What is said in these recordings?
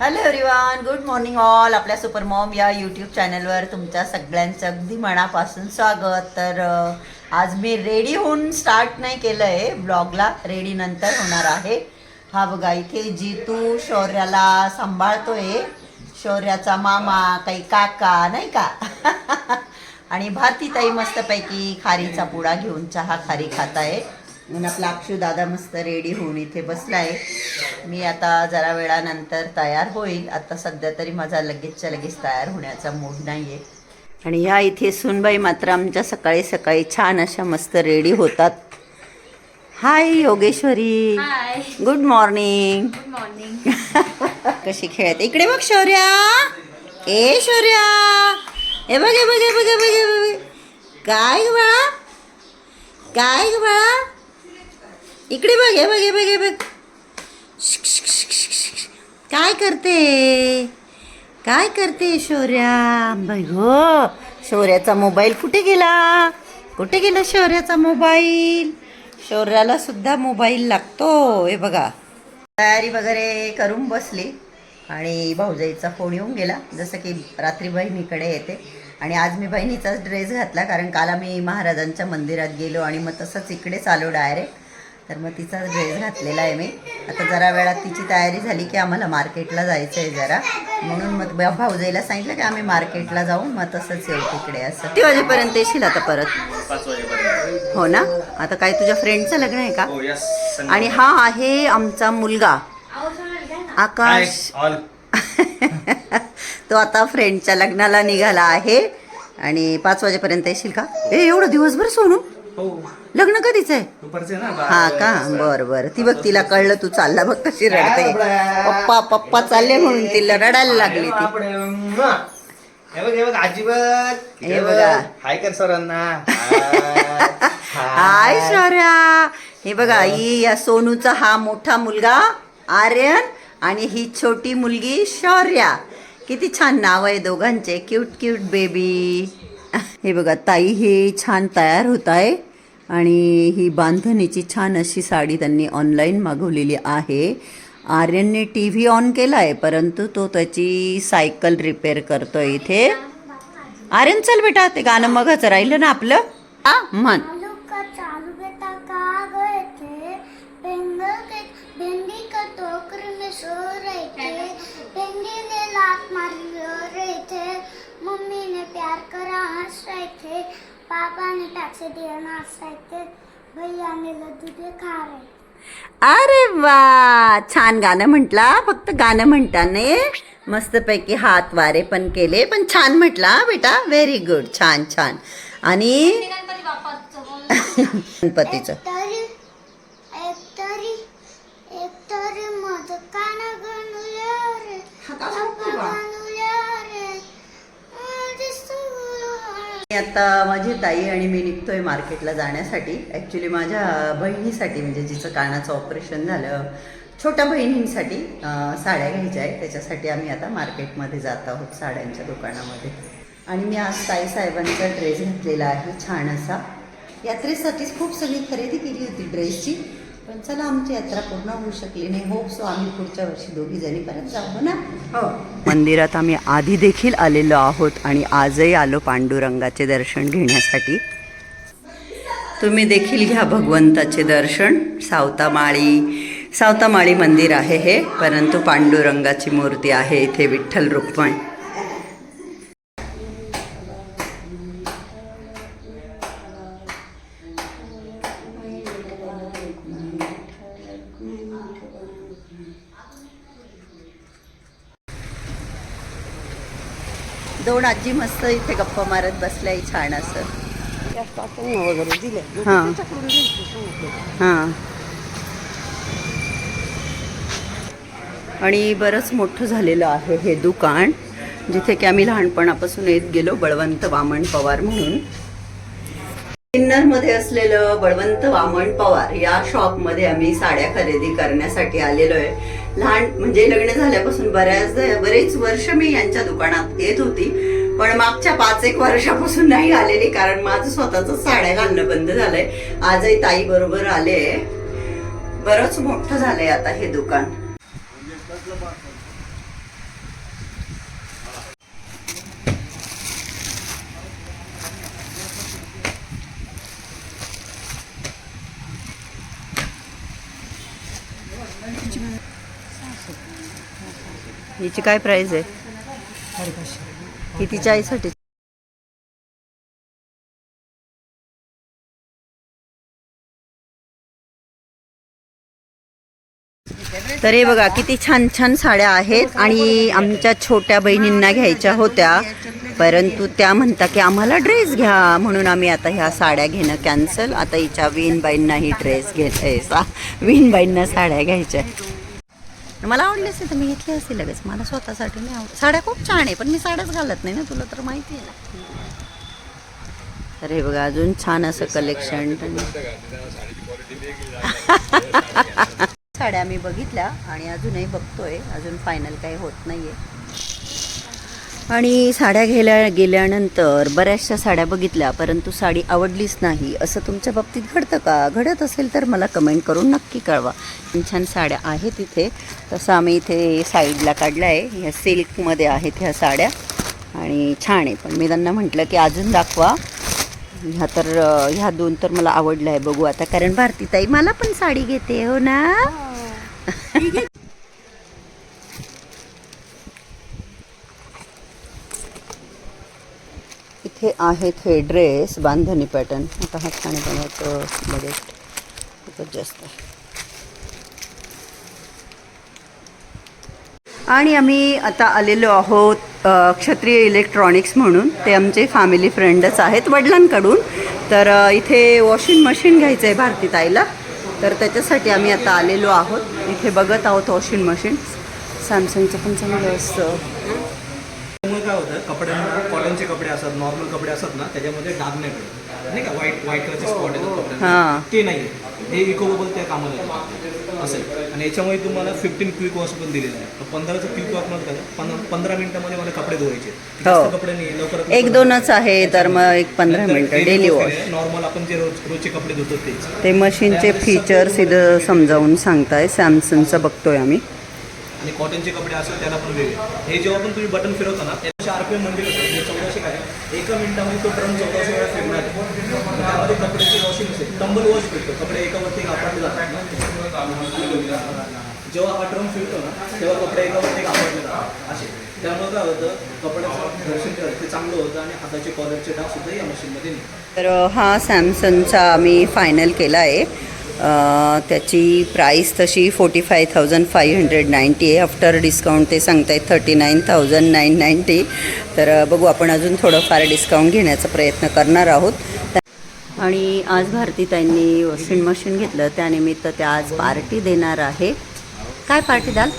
Hello everyone good morning all आपल्या super mom या YouTube चॅनलवर तुमच्या सगळ्यांचं अगदी मनापासून स्वागत. तर आज मी रेडी होऊन स्टार्ट नाही केलं आहे ब्लॉगला रेडी नंतर होणार आहे. हा बघा इथे जितू शौर्याला सांभाळतोय. शौर्याचा मामा काही काका नाही का? आणि भारतीताई मस्तपैकी खारीचा पुडा घेऊन चहा खारी खात आहे म्हणून आपला अक्षू दादा मस्त रेडी होऊन इथे बसलाय. मी आता जरा वेळानंतर तयार होईल. आता सध्या तरी माझा लगेचच्या लगेच तयार होण्याचा मूड नाहीये. आणि ह्या इथे सुनबाई मात्र आमच्या सकाळी सकाळी छान अशा मस्त रेडी होतात. Hi Yogeshwari. Hi good morning good morning कशी खेळते इकडे बघ शौर्या. ए शौर्या. हे बघ बघ बघ बघ बघ. काय ग बाळा? काय ग बाळा? इकडे बघ हे बघ हे बघ हे बघ. काय करते? काय करते शौर्या? बाई गो शौर्याचा मोबाईल कुठे गेला? कुठे गेला शौर्याचा मोबाईल? शौर्याला सुद्धा मोबाईल लागतो हे बघा. तयारी वगैरे करून बसली आणि भाऊजाईचा फोन येऊन गेला. जसं की रात्री बहिणीकडे येते. आणि आज मी बहिणीचाच ड्रेस घातला कारण काल आम्ही महाराजांच्या मंदिरात गेलो आणि मग तसंच इकडेच आलो डायरेक्ट तर मग तिचाच ड्रेस घातलेला आहे मी. आता जरा वेळात तिची तयारी झाली की आम्हाला मार्केटला जायचं आहे जरा. म्हणून मग भाऊजाईला सांगितलं की आम्ही मार्केटला जाऊ. मग तसंच येऊ तिकडे असं. किती वाजेपर्यंत येशील आता परत? हो ना? आता काय तुझ्या फ्रेंडचं लग्न आहे का? हो यस आणि हा आहे आमचा मुलगा. आकाश. तो आता फ्रेंडच्या लग्नाला निघाला आहे. आणि पाच वाजेपर्यंत येशील का? ए एवढं दिवसभर सोनू? हो. लग्न कधीच आहे? दुपारचे ना? हा का? बर बर. ती बघ तिला कळलं तू चालला बघ कशी रडते पप्पा पप्पा चालले म्हणून तिला रडायला लागली ती. हे बघ हे बघ हे. हाय कर सरांना. हाय शौर्या. हे बघा ही या सोनूचा हा मोठा मुलगा आर्यन आणि ही छोटी मुलगी शौर्या. किती छान नाव आहे दोघांचे. क्यूट क्यूट बेबी हे बघा ताई हे छान तयार होत आहे. आणि ही बांधणीची छान अशी साडी त्यांनी ऑनलाईन मागवलेली आहे. आर्यनने टी व्ही ऑन केला आहे परंतु तो त्याची सायकल रिपेअर करतो इथे. आर्यन चल बेटा ते गाणं मगच राहिलं ना आपलं? आ म्हण. लात प्यार करा हसायचे टैक्सी लड्डू अरे वा छान गाणं म्हटला. फक्त गाणं म्हणताने मस्तपैकी हात वारे पण केले. पण छान म्हटला बेटा. व्हेरी गुड छान छान. आणि गणपती बाप्पाचं. बोल गणपतीचं तरी एक तरी एक तरी मध कान गणुया रे गणुया रे माझे सुरू मी आता माझी ताई आणि मी निघतोय मार्केटला जाण्यासाठी. ॲक्च्युली माझ्या बहिणीसाठी म्हणजे जिचं कानाचं ऑपरेशन झालं छोट्या बहिणींसाठी साड्या घ्यायच्या आहेत. त्याच्यासाठी आम्ही आता मार्केटमध्ये जात आहोत साड्यांच्या दुकानामध्ये. आणि मी आज ताई साहेबांचा ड्रेस घेतलेला आहे छान असा. यात्रेसाठीच खूप सगळी खरेदी केली होती ड्रेसची पण चला आमची यात्रा पूर्ण होऊ शकली नाही. होप सो आम्ही पुढच्या वर्षी दोघी जणी परत जाऊ हो ना? हो. मंदिरात आम्ही आधी देखील आलेलो आहोत आणि आजही आलो पांडुरंगाचे दर्शन घेण्यासाठी. तुम्ही देखील घ्या भगवंताचे दर्शन. सावतामाळी सावतामाळी मंदिर आहे हे परंतु पांडुरंगाची मूर्ती आहे इथे विठ्ठल रुक्मण. दोन आजी मस्त इथे गप्पा मारत बसल्या छान असं. वगैरे दिले हां. हां. आणि बरंच मोठं झालेलं आहे हे दुकान जिथे की आम्ही लहानपणापासून येत गेलो बळवंत वामन पवार म्हणून. सिन्नरमध्ये असलेलं बळवंत वामन पवार या शॉपमध्ये आम्ही साड्या खरेदी करण्यासाठी आलेलो आहे. लहान म्हणजे लग्न झाल्यापासून बऱ्याच बरेच वर्ष मी यांच्या दुकानात येत होती. पण मागच्या पाच एक वर्षापासून नाही आलेली कारण माझं स्वतःच साड्या घालणं बंद झालंय. आजही ताई बरोबर आले. बरंच मोठं झालंय आता हे दुकान. हिची काय प्राईज आहे? किती चाळीसाठी तर हे बघा किती छान छान साड्या आहेत आणि आमच्या छोट्या बहिणींना घ्यायच्या होत्या. परंतु त्या म्हणता की आम्हाला ड्रेस घ्या म्हणून आम्ही आता ह्या साड्या घेणं कॅन्सल आता हिच्या विनबाईंनाही ड्रेस घ्यायचा विणबाईंना साड्या घ्यायच्या मला आवडली असेल तर मी घेतली असेल लगेच. मला स्वतःसाठी नाही आवड साड्या खूप छान आहे पण मी साड्याच घालत नाही ना तुला तर माहिती आहे ना. तर हे बघा अजून छान असं कलेक्शन साड्या मी बघितल्या आणि अजूनही बघतोय. अजून फायनल काही होत नाहीये. आणि साड्या घ्यायला गेल्यानंतर बऱ्याचशा साड्या बघितल्या परंतु साडी आवडलीच नाही. असं तुमच्या बाबतीत घडतं का? घडत असेल तर मला कमेंट करून नक्की कळवा. छान छान साड्या आहेत इथे. तसं आम्ही इथे साईडला काढलं आहे ह्या सिल्कमध्ये आहेत ह्या साड्या. आणि छान आहे. पण मी त्यांना म्हटलं की अजून दाखवा. ह्या तर ह्या दोन तर मला आवडलं आहे. बघू आता. कारण भारतीताई मला पण साडी घेते हो ना? हो. इथे आहेत हे ड्रेस बांधणी पॅटर्न. आता हा छान बनवतो बजेट खूपच जास्त. आहे आणि आम्ही आता आलेलो आहोत क्षत्रिय इलेक्ट्रॉनिक्स म्हणून. ते आमचे फॅमिली फ्रेंडच आहेत वडिलांकडून. तर इथे वॉशिंग मशीन घ्यायचं आहे भारती ताईला. तर त्याच्यासाठी आम्ही आता आलेलो आहोत. इथे बघत आहोत वॉशिंग मशीन सॅमसंगचं पण चांगलं असतं. त्यामुळे काय होतं कपड्यांना कॉटनचे कपडे असतात नॉर्मल कपडे असतात ना त्याच्यामध्ये डाग नाही पडत. नाही का? व्हाईट व्हाईट कलरचे स्पॉट येतात हां. ते नाही हे इकोबल त्या कामाला. असेल. आणि याच्यामुळे तुम्हाला फिफ्टीन क्विक वॉश पण दिलेलं आहे. तर पंधराचं क्विक वॉश काय पंधरा मिनिटामध्ये मला कपडे धुवायचे जास्त कपडे नाही लवकर एक दोनच आहे तर मग एक पंधरा मिनटं डेली वॉश नॉर्मल आपण जे रोज रोजचे कपडे धुतो ते मशीनचे फीचर्स इथं समजावून सांगताय सॅमसंगचं बघतोय आम्ही. आणि कॉटनचे कपडे असतात त्याला पण वेगळे हे जेव्हा पण तुम्ही बटन फिरवता ना त्याच्या आर पी एम म्हणजे कसं? म्हणजे चौदाशे काय? एका मिनिटामध्ये तो ड्रम चौदाशे वेळा फिरणार त्यामध्ये कपड्याची वॉशिंग असेल टंबल वॉश फिरतो. कपडे एकावरती कापडले जातात जेव्हा हा ड्रम फिरतो ना तेव्हा कपडे एकावरती कापडले जातात. असे. त्यामुळे काय होतं? कपड्याचं घर्षण ते चांगलं होतं आणि हाताचे कॉलरचे डाग सुद्धा या मशीनमध्ये तर हा सॅमसंगचा आम्ही फायनल केला आहे. त्याची प्राईस तशी forty five thousand five hundred ninety आहे. आफ्टर डिस्काउंट ते सांगतायत thirty nine thousand nine ninety तर बघू आपण अजून थोडंफार डिस्काउंट घेण्याचा प्रयत्न करणार आहोत. आणि आज भारती त्यांनी वॉशिंग मशीन घेतलं. त्यानिमित्त त्या आज पार्टी देणार आहे. काय पार्टी द्याल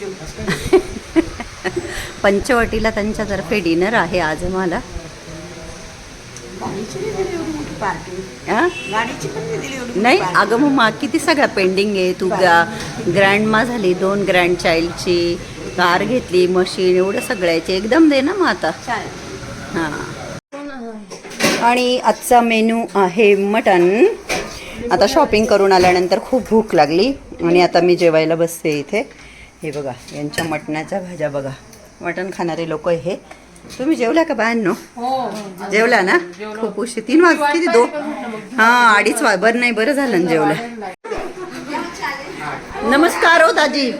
पंचवटीला त्यांच्यातर्फे डिनर आहे आज आम्हाला हां? नाही अगं मग मा किती सगळं पेंडिंग आहे? तू ग्रँड मा झाली दोन ग्रँड चाइल्डची कार घेतली मशीन एवढं सगळ्याचे एकदम दे ना मग आता. हां. आणि आजचा मेनू आहे मटन. आता शॉपिंग करून आल्यानंतर खूप भूक लागली. आणि आता मी जेवायला बसते इथे. हे बघा यांच्या मटणाच्या भाज्या बघा. मटण खाणारे लोक हे. तुम्ही जेवल्या का बायांनो जेवला ना? खूप उशीर. तीन वाज किती दोन हां अडीच वाज बरं नाही बरं झालं ना जेवलं. नमस्कार हो दाजी.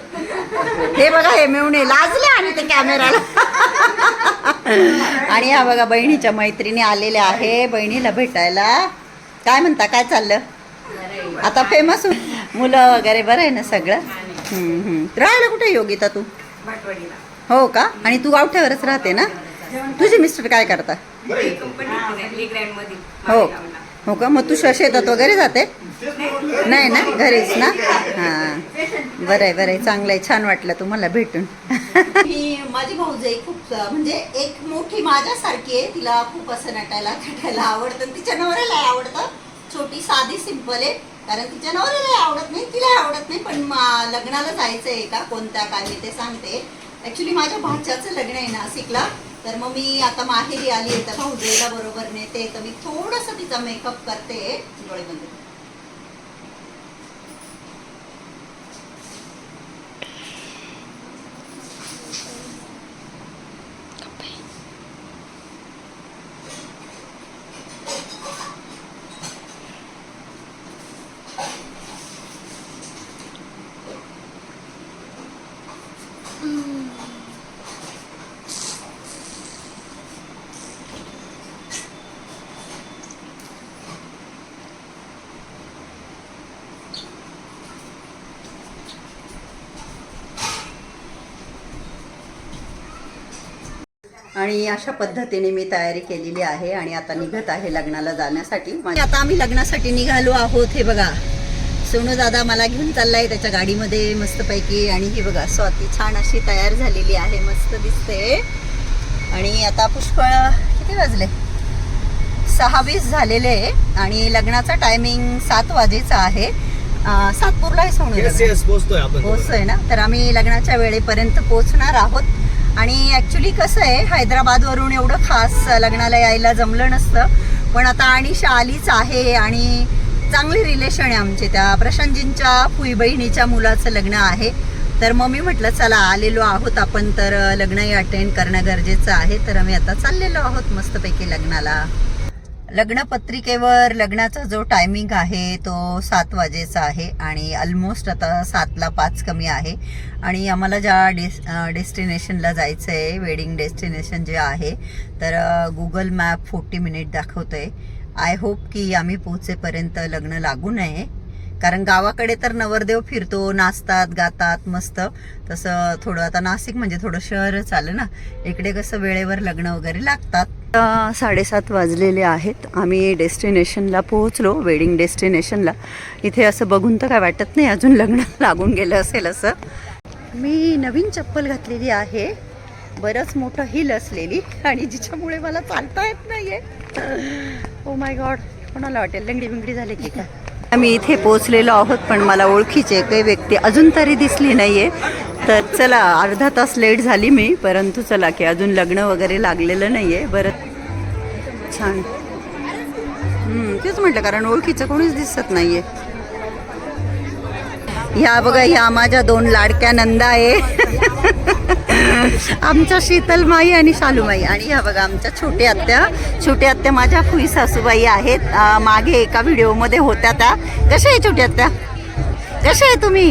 हे बघा हे मेवणे लाजले आणि ते कॅमेराला. आणि हा बघा बहिणीच्या मैत्रिणी आलेल्या आहे. बहिणीला भेटायला. काय म्हणता काय चाललं? आता फेमस मुलं वगैरे बरं आहे ना सगळं? हम्म, हम्म. राहायला कुठे योगिता तू? हो का? आणि तू गावठ्यावरच राहते ना? तुझे मिस्टर काय करता? हो हो. का? मग तू श- शेतात वगैरे जाते? नाही ना? घरीच ना? हां. बरं आहे बरं आहे. चांगलं आहे. छान वाटलं तुम्हाला भेटून. मी माझी भाऊजाई खूप म्हणजे एक मोठी माझ्यासारखी आहे. तिला खूप असं नटायला थटायला आवडतं. तिच्या नवऱ्याला आवडतं. छोटी साधी सिंपल आहे. कारण तिच्या नवऱ्याला आवडत नाही तिला आवडत नाही. पण लग्नाला जायचं आहे का कोणत्या काय मी ते सांगते. ॲक्च्युली माझ्या भाच्याचं लग्न आहे नाशिकला तर मग मी आता माहेरी आली आहे तर भाऊजाईला बरोबर नेते तर मी थोडंसं तिचा मेकअप करते डोळे बंद आणि अशा पद्धतीने मी तयारी केलेली आहे आणि आता निघत आहे लग्नाला जाण्यासाठी. म्हणजे आता आम्ही लग्नासाठी निघालो आहोत हे बघा. सोनू दादा मला घेऊन चाललाय त्याच्या गाडीमध्ये मस्तपैकी आणि ही बघा स्वाती छान अशी तयार झालेली आहे मस्त दिसते. आणि आता पुष्कळ किती वाजले? सहा वीस झालेले आहे आणि लग्नाचा टायमिंग सात वाजेचा आहे. सातपूरला आहे सोनू पोहोचतोय ना? तर आम्ही लग्नाच्या वेळेपर्यंत पोहोचणार आहोत. आणि ॲक्च्युली कसं आहे हैदराबादवरून एवढं खास लग्नाला यायला जमलं नसतं. पण आता अनिशा आलीच आहे आणि चांगले रिलेशन आहे आमचे. त्या प्रशांतजींच्या फुई बहिणीच्या मुलाचं लग्न आहे. तर मग मी म्हटलं चला आलेलो आहोत आपण तर लग्नही अटेंड करणं गरजेचं आहे. तर आम्ही आता चाललेलो आहोत मस्तपैकी लग्नाला. लग्नपत्रिकेवर लग्नाचा जो टायमिंग आहे तो सात वाजेचा आहे आणि ऑलमोस्ट आता सातला पाच कमी आहे. आणि आम्हाला ज्या डेस डेस्टिनेशनला जायचं आहे वेडिंग डेस्टिनेशन जे आहे तर गुगल मॅप फोर्टी मिनिट दाखवतो आहे आय होप की आम्ही पोहोचेपर्यंत लग्न लागू नये. कारण गावाकडे तर नवरदेव फिरतो नाचतात गातात मस्त. तसं थोडं आता नाशिक म्हणजे थोडं शहरच आलं ना. इकडे कसं वेळेवर लग्न वगैरे लागतात. आता साडेसात वाजलेले आहेत. आम्ही डेस्टिनेशनला पोहोचलो वेडिंग डेस्टिनेशनला. इथे असं बघून तर काय वाटत नाही अजून लग्न लागून गेलं असेल असं. मी नवीन चप्पल घातलेली आहे. बरंच मोठं हिल असलेली. आणि जिच्यामुळे मला चालता येत नाहीये. ओ माय गॉड कोणाला वाटेल? लंगडी बिंगडी झाली की काय? आम्ही इथे पोहोचलेलो आहोत पण मला ओळखीचे काही व्यक्ती अजून तरी दिसली नाही आहे तर चला अर्धा तास लेट झाली मी परंतु चला की अजून लग्न वगैरे लागलेलं नाही आहे बरं. छान. तेच म्हटलं कारण ओळखीचं कोणीच दिसत नाही आहे ह्या बघा ह्या माझ्या दोन लाडक्या नंदा आहे. आमच्या शीतलमाई आणि शालूमाई. आणि ह्या बघा आमच्या छोट्या आत्या. छोट्या आत्या माझ्या फुई सासूबाई आहेत. मागे एका व्हिडिओमध्ये होत्या त्या. कशा आहे छोट्या आत्या? कशा आहे तुम्ही?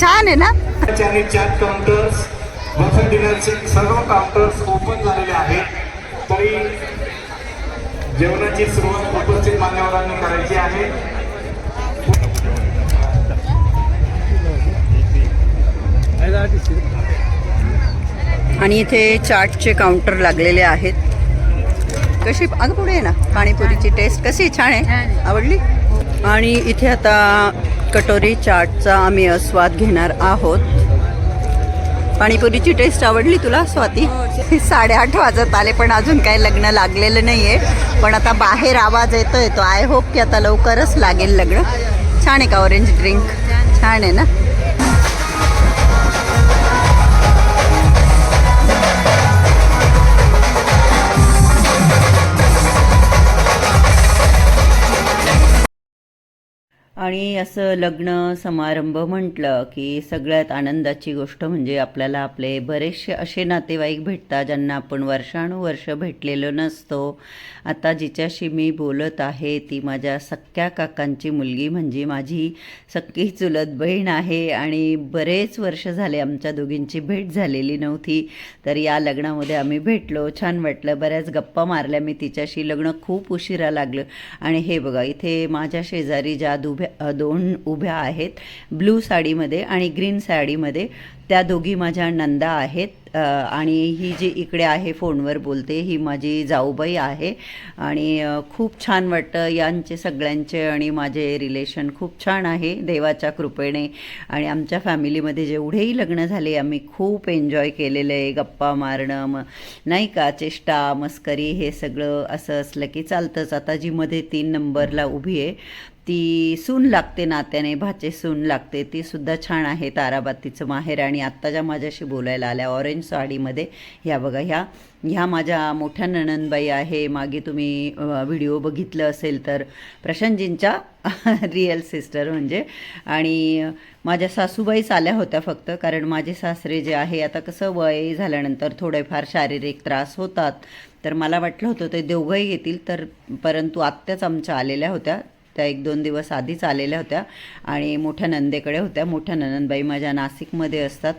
छान आहे ना? आणि चॅट काउंटर्स बफे डिनरचे सर्व काउंटर्स ओपन झालेले आहेत. तरी जेवणाची सुरुवात उपस्थित मान्यवरांनी करायची आहे. आणि इथे चाटचे काउंटर लागलेले आहेत. कशी अगं पुढे आहे ना. पाणीपुरीची टेस्ट कशी? छान आहे. आवडली? आणि इथे आता कटोरी चाटचा आम्ही आस्वाद घेणार आहोत. पाणीपुरीची टेस्ट आवडली तुला स्वाती? हो, साडेआठ वाजत आले पण अजून काही लग्न लागलेलं नाही आहे पण आता बाहेर आवाज येतोय तो आय होप की आता लवकरच लागेल लग्न. छान आहे का ऑरेंज ड्रिंक छान आहे ना? आणि असं लग्न समारंभ म्हटलं की सगळ्यात आनंदाची गोष्ट म्हणजे आपल्याला आपले बरेचसे असे नातेवाईक भेटतात ज्यांना आपण वर्षानुवर्ष भेटलेलो नसतो. आता जिच्याशी मी बोलत आहे ती माझ्या सख्या काकांची मुलगी म्हणजे माझी सख्खी चुलत बहीण आहे आणि बरेच वर्ष झाले आमच्या दोघींची भेट झालेली नव्हती. तर या लग्नामध्ये आम्ही भेटलो. छान वाटलं. बऱ्याच गप्पा मारल्या. मी तिच्याशी लग्न खूप उशिरा लागलं. आणि हे बघा इथे माझ्या शेजारी ज्या दुभ्या दोन उभ्या आहेत. ब्लू साडीमध्ये आणि ग्रीन साडीमध्ये. त्या दोघी माझ्या नंदा आहेत. आणि ही जी इकडे आहे फोनवर बोलते ही माझी जाऊबाई आहे. आणि खूप छान वाटतं यांचे सगळ्यांचे आणि माझे रिलेशन खूप छान आहे देवाच्या कृपेने. आणि आमच्या फॅमिलीमध्ये जेवढेही लग्न झाले आम्ही खूप एन्जॉय केलेलं आहे. गप्पा मारणं मग नाही का? चेष्टा मस्करी हे सगळं असं असलं की चालतंच. आता जी मध्ये तीन नंबरला उभी आहे ती सून लागते नात्याने भाचे सून लागते. ती सुद्धा छान आहे ताराबाद तिचं माहेर. आणि आत्ता ज्या माझ्याशी बोलायला आल्या ऑरेंज साडीमध्ये ह्या बघा ह्या ह्या माझ्या मोठ्या ननंदबाई आहे. मागे तुम्ही व्हिडिओ बघितलं असेल तर प्रशांतजींच्या रिअल सिस्टर म्हणजे. आणि माझ्या सासूबाईच आल्या होत्या फक्त कारण माझे सासरे जे आहे आता कसं वय झाल्यानंतर थोडेफार शारीरिक त्रास होतात. तर मला वाटलं होतं ते दोघंही येतील तर परंतु आत्याच आमच्या आलेल्या होत्या. त्या एक दोन दिवस आधीच आलेल्या होत्या आणि मोठ्या नंदेकडे होत्या. मोठ्या ननंदबाई माझ्या नाशिकमध्ये असतात.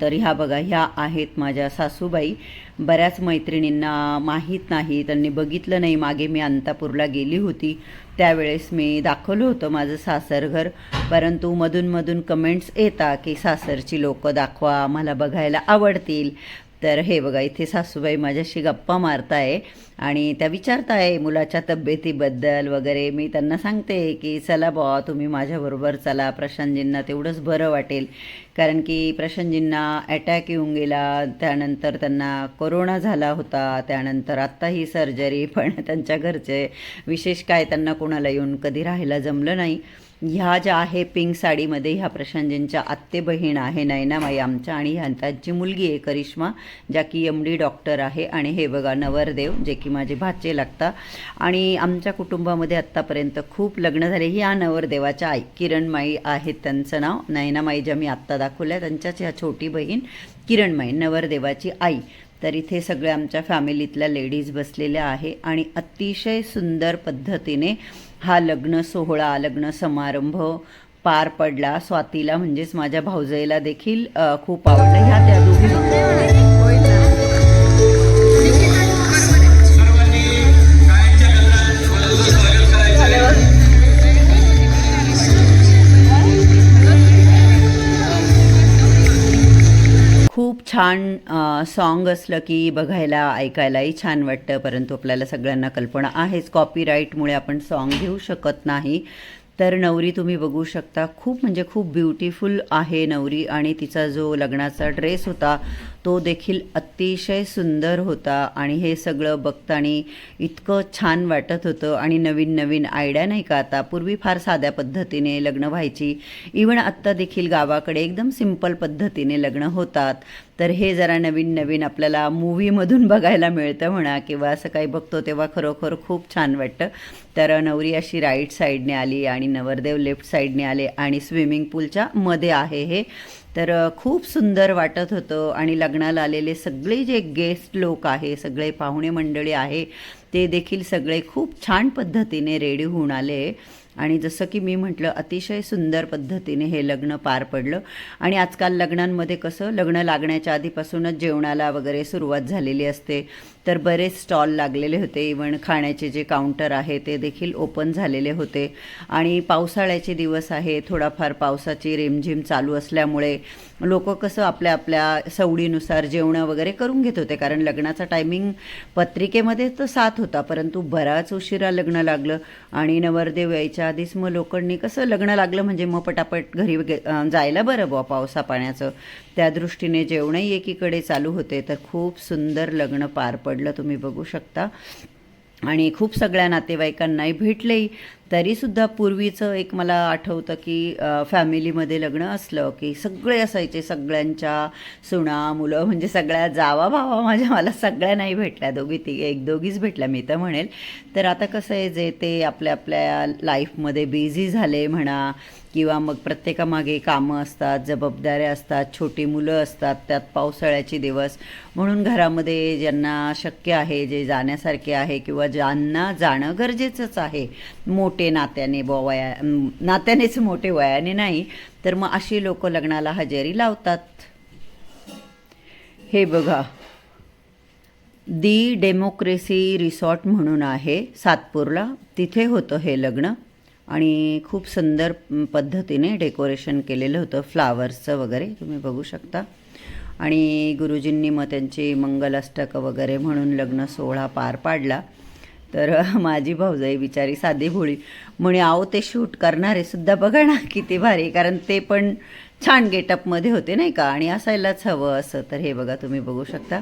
तर ह्या बघा ह्या आहेत माझ्या सासूबाई. बऱ्याच मैत्रिणींना माहीत नाही त्यांनी बघितलं नाही. मागे मी अंतापूरला गेली होती. त्यावेळेस मी दाखवलं होतं माझं सासरघर परंतु मधूनमधून कमेंट्स येता की सासरची लोकं दाखवा मला बघायला आवडतील. तर हे बघा इथे सासूबाई माझ्याशी गप्पा मारताय आणि त्या विचारताय मुलाच्या तब्येतीबद्दल वगैरे. मी त्यांना सांगते की चला बुवा तुम्ही माझ्याबरोबर चला. प्रशांतजींना तेवढंच बरं वाटेल. कारण की प्रशांतजींना अटॅक येऊन गेला त्यानंतर त्यांना कोरोना झाला होता त्यानंतर आत्ता ही सर्जरी पण त्यांच्या घरचे विशेष काय त्यांना कोणाला येऊन कधी राहायला जमलं नाही. ह्या ज्या आहे पिंक साडीमध्ये ह्या प्रशांतजींच्या आत्ते बहीण आहे नयनामाई आमच्या आणि ह्या त्यांची मुलगी आहे करिश्मा ज्या की एम डी डॉक्टर आहे. आणि हे बघा नवरदेव जे की माझे भाचे लागतात आणि आमच्या कुटुंबामध्ये आत्तापर्यंत खूप लग्न झाले. ह्या नवरदेवाच्या आई किरणमाई आहेत त्यांचं नाव. नयनामाई ज्या मी आत्ता दाखवल्या त्यांच्याच ह्या छोटी बहीण किरणमाई नवरदेवाची आई. तर इथे सगळ्या आमच्या फॅमिलीतल्या लेडीज बसलेल्या आहे. आणि अतिशय सुंदर पद्धतीने हा लग्न सोहळा लग्न समारंभ पार पडला. स्वातीला म्हणजेच माझ्या भाऊजाईला देखील खूप आवडलं. ह्या त्या दोघी छान सॉन्ग असलं की बघायला ऐकायलाही छान वाटतं. परंतु आपल्याला सगळ्यांना कल्पना आहेच. कॉपीराईटमुळे आपण सॉन्ग घेऊ शकत नाही. तर नवरी तुम्ही बघू शकता. खूप म्हणजे खूप ब्युटिफुल आहे नवरी. आणि तिचा जो लग्नाचा ड्रेस होता तो देखील अतिशय सुंदर होता. आणि हे सगळं बघताना इतकं छान वाटत होतं. आणि नवीन नवीन आयडिया नाही का आता? पूर्वी फार साध्या पद्धतीने लग्न व्हायची. इवन आत्ता देखील गावाकडे एकदम सिंपल पद्धतीने लग्न होतात. तर हे जरा नवीन नवीन आपल्याला मूवीमधून बघायला मिळतं म्हणा किंवा असं काही बघतो तेव्हा खरोखर खूप छान वाटतं. तर नवरी अशी राईट साईडने आली आणि नवरदेव लेफ्ट साईडने आले आणि स्विमिंग पूलच्या मध्ये आहे हे. तर खूप सुंदर वाटत होतं आणि लग्नाला आलेले सगळे जे गेस्ट लोक आहे सगळे पाहुणे मंडळी आहे ते देखील सगळे खूप छान पद्धतीने रेडी होऊन आले. आणि जसं की मी म्हटलं अतिशय सुंदर पद्धतीने हे लग्न पार पडलं. आणि आजकाल लग्नांमध्ये कसं लग्न लागण्याच्या आधीपासूनच जेवणाला वगैरे सुरुवात झालेली असते. तर बरेच स्टॉल लागलेले होते. इवन खाण्याचे जे काउंटर आहे ते देखील ओपन झालेले होते. आणि पावसाळ्याचे दिवस आहे. थोडाफार पावसाची रिमझिम चालू असल्यामुळे लोक कसं आपल्या आपल्या सवडीनुसार जेवणं वगैरे करून घेत होते. कारण लग्नाचा टायमिंग पत्रिकेमध्ये तर सात होता. परंतु बराच उशिरा लग्न लागलं. आणि नवरदेव यायच्या आधीच मग लोकांनी कसं लग्न लागलं म्हणजे मग पटापट घरी जायला बरं बुवा पावसा पाण्याचं त्या दृष्टीने जेवणही एकीकडे चालू होते. तर खूप सुंदर लग्न पार पडलं. पडलं तुम्ही बघू शकता. आणि खूप सगळ्या नातेवाईकांनाही भेटलेही तरीसुद्धा पूर्वीचं एक मला आठवतं की फॅमिलीमध्ये लग्न असलं की सगळे असायचे सगळ्यांच्या सुना मुलं म्हणजे सगळ्या जावा भावा माझ्या मला सगळ्या नाही भेटल्या. दोघी तिघे एक दोघीच भेटल्या मी तर म्हणेल. तर आता कसं आहे जे ते आपल्या आपल्या लाईफमध्ये बिझी झाले म्हणा किंवा मग प्रत्येकामागे कामं असतात जबाबदाऱ्या असतात छोटी मुलं असतात त्यात पावसाळ्याचे दिवस. म्हणून घरामध्ये ज्यांना शक्य आहे जे जाण्यासारखे आहे किंवा ज्यांना जाणं गरजेचंच आहे मोठे नात्याने ब वया नात्यानेच मोठे वयाने नाही तर मग अशी लोक लग्नाला हजेरी लावतात. हे बघा. दी डेमोक्रेसी रिसॉर्ट म्हणून आहे सातपूरला. तिथे होतं हे लग्न. आणि खूप सुंदर पद्धतीने डेकोरेशन केलेलं होतं फ्लावर्सचं वगैरे तुम्ही बघू शकता. आणि गुरुजींनी मग त्यांची मंगलाष्टकं वगैरे म्हणून लग्न सोहळा पार पाडला. तर माझी भाऊजाई बिचारी साधी भोळी म्हणे आहो ते शूट करणारे सुद्धा बघा ना किती भारी. कारण ते पण छान गेटअपमध्ये होते नाही का? आणि असायलाच हवं असं. तर हे बघा तुम्ही बघू शकता.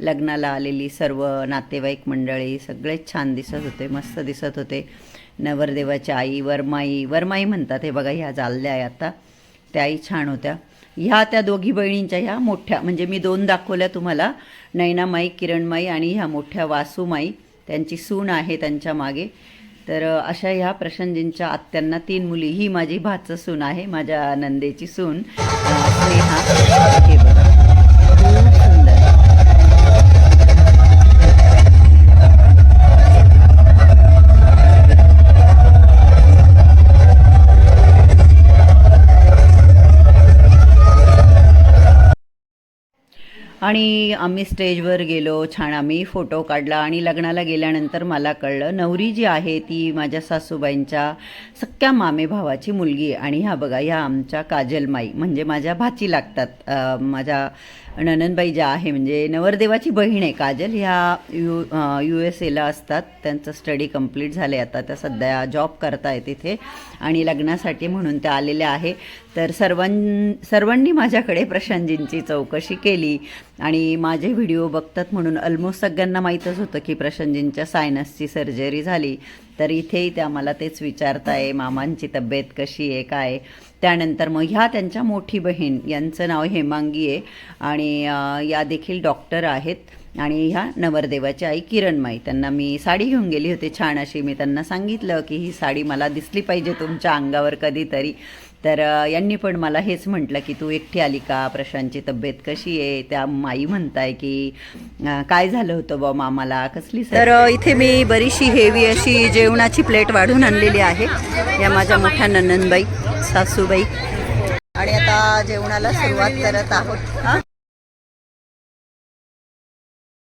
लग्नाला आलेली सर्व नातेवाईक मंडळी सगळेच छान दिसत होते मस्त दिसत होते. नवरदेवाची आई वरमाई वरमाई म्हणतात हे बघा ह्या जाल्ल्या आहे आता. त्याही छान होत्या. ह्या त्या दोघी बहिणींच्या ह्या मोठ्या म्हणजे मी दोन दाखवल्या तुम्हाला. नैनामाई किरणमाई आणि ह्या मोठ्या वासूमाई. त्यांची सून आहे त्यांच्या मागे. तर अशा ह्या प्रशांतजींच्या आत्यांना तीन मुली. ही माझी भाचं सून आहे माझ्या नंदेची सून. स्नेहा. हे आणि आम्ही स्टेजवर गेलो छान आम्ही फोटो काढला आणि लग्नाला गेल्यानंतर मला कळलं नवरी जी आहे ती माझ्या सासूबाईंच्या सख्या मामे भावाची मुलगी आणि ह्या बघा ह्या आमच्या काजलमाई म्हणजे माझ्या भाची लागतात माझ्या ननंदबाई ज्या आहे म्हणजे नवरदेवाची बहीण आहे काजल ह्या यू यू एस एला असतात. त्यांचं स्टडी कंप्लीट झाले आता. त्या सध्या जॉब करताय तिथे आणि लग्नासाठी म्हणून त्या आलेल्या आहे. तर सर्वां सर्वांनी माझ्याकडे प्रशांतजींची चौकशी केली. आणि माझे व्हिडिओ बघतात म्हणून ऑलमोस्ट सगळ्यांना माहीतच होतं की प्रशांतजींच्या सायनसची सर्जरी झाली. तर इथेही त्या मला तेच विचारताय मामांची तब्येत कशी आहे काय? त्यानंतर मग ह्या त्यांच्या मोठी बहीण यांचं नाव हेमांगी आहे आणि या देखील डॉक्टर आहेत आणि ह्या नवरदेवाची आई किरणमाई त्यांना मी साडी घेऊन गेली होती छान अशी. मी त्यांना सांगितलं की ही साडी मला दिसली पाहिजे तुमच्या अंगावर कधीतरी. तर यांनी पण मला हेच म्हटलं की तू एकटी आली का? प्रशांतची तब्येत कशी आहे? त्या माई म्हणताय की काय झालं होतं बा मामाला? कसली तर इथे मी बरीचशी हेवी अशी जेवणाची प्लेट वाढून आणलेली आहे. या माझ्या मोठ्या ननंदबाई सासूबाई. आणि आता जेवणाला सुरुवात करत आहोत.